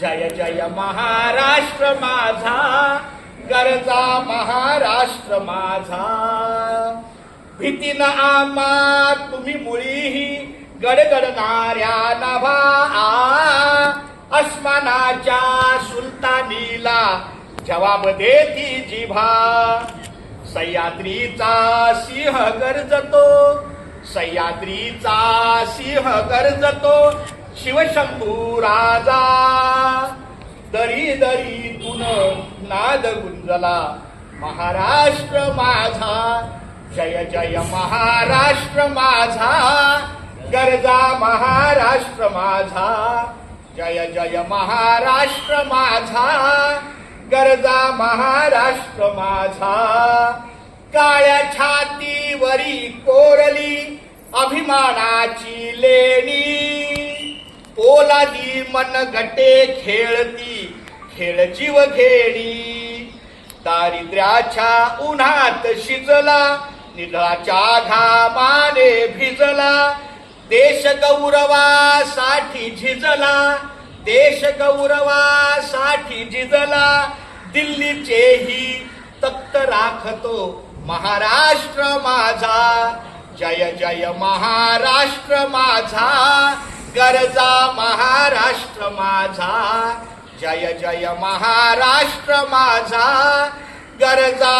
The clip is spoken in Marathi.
जय जय महाराष्ट्र माझा गरजा महाराष्ट्र माझा. भीतीन आम्हा तुम्ही मुळीही गडगडणाऱ्या नभा अस्मानाच्या सुलतानीला जवाब देती जिभा सह्याद्रीचा सिंह गरजतो सह्याद्रीचा सिंह गरजतो. शिवशंभू राजा दरीतून नाद गुंजला महाराष्ट्र माझा. जय जय महाराष्ट्र माझा. गरजा महाराष्ट्र माझा. जय जय महाराष्ट्र माझा. गरजा महाराष्ट्र माझा. काळ्या छातीवरी कोरली अभिमानाची लेणी. पोलादी मन गटे खेळती खेळ जीव खेळी दारिद्र्याच्या उन्हात शिजला निधाच्या घामाने भिजला. देश गौरवासाठी झिजला देश गौरवासाठी झिजला. दिल्लीचेही तख्त राखतो महाराष्ट्र माझा. जय जय महाराष्ट्र माझा. गरजा महाराष्ट्र माझा. जय जय महाराष्ट्र माझा गरजा